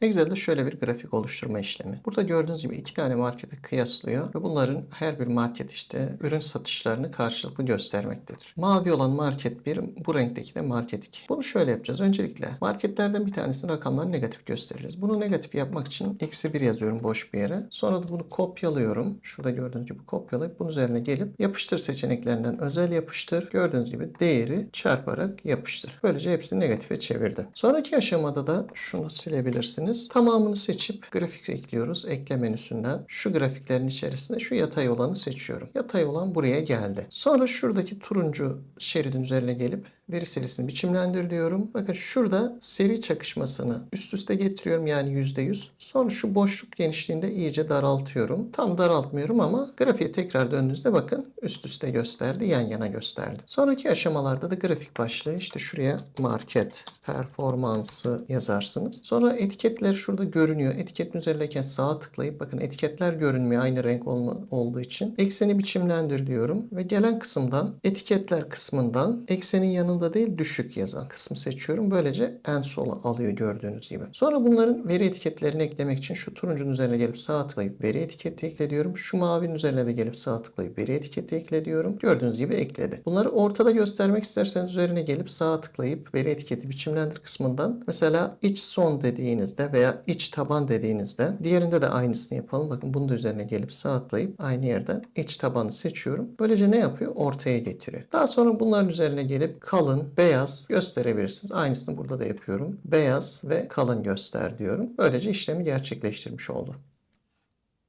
Excel'de şöyle bir grafik oluşturma işlemi. Burada gördüğünüz gibi iki tane marketi kıyaslıyor ve bunların her bir market işte ürün satışlarını karşılıklı göstermektedir. Mavi olan market 1, bu renkteki de market 2. Bunu şöyle yapacağız. Öncelikle marketlerden bir tanesinin rakamları negatif gösteririz. Bunu negatif yapmak için eksi 1 yazıyorum boş bir yere. Sonra da bunu kopyalıyorum. Şurada gördüğünüz gibi kopyalayıp bunun üzerine gelip yapıştır seçeneklerinden özel yapıştır. Gördüğünüz gibi değeri çarparak yapıştır. Böylece hepsini negatife çevirdi. Sonraki aşamada da şunu silebilirsiniz. Tamamını seçip grafik ekliyoruz. Ekle menüsünden şu grafiklerin içerisinde şu yatay olanı seçiyorum. Yatay olan buraya geldi. Sonra şuradaki turuncu şeridin üzerine gelip veri serisini biçimlendir diyorum. Bakın şurada seri çakışmasını üst üste getiriyorum yani %100. Sonra şu boşluk genişliğinde iyice daraltıyorum. Tam daraltmıyorum ama grafiğe tekrar döndüğünüzde bakın üst üste gösterdi, yan yana gösterdi. Sonraki aşamalarda da grafik başlığı işte şuraya market performansı yazarsınız. Sonra etiketler şurada görünüyor. Etiketin üzerindeyken sağa tıklayıp bakın etiketler görünmüyor aynı renk olma, olduğu için. Ekseni biçimlendir diyorum ve gelen kısımdan etiketler kısmından eksenin yanında değil düşük yazan kısmı seçiyorum. Böylece en sola alıyor gördüğünüz gibi. Sonra bunların veri etiketlerini eklemek için şu turuncunun üzerine gelip sağa tıklayıp veri etiketi ekle diyorum. Şu mavinin üzerine de gelip sağa tıklayıp veri etiketi ekle diyorum. Gördüğünüz gibi ekledi. Bunları ortada göstermek isterseniz üzerine gelip sağa tıklayıp veri etiketi biçimlendir kısmından mesela iç son dediğinizde veya iç taban dediğinizde diğerinde de aynısını yapalım. Bakın bunu da üzerine gelip sağa tıklayıp aynı yerden iç tabanı seçiyorum. Böylece ne yapıyor? Ortaya getiriyor. Daha sonra bunların üzerine gelip kalın, beyaz gösterebilirsiniz. Aynısını burada da yapıyorum. Beyaz ve kalın göster diyorum. Böylece işlemi gerçekleştirmiş oldum.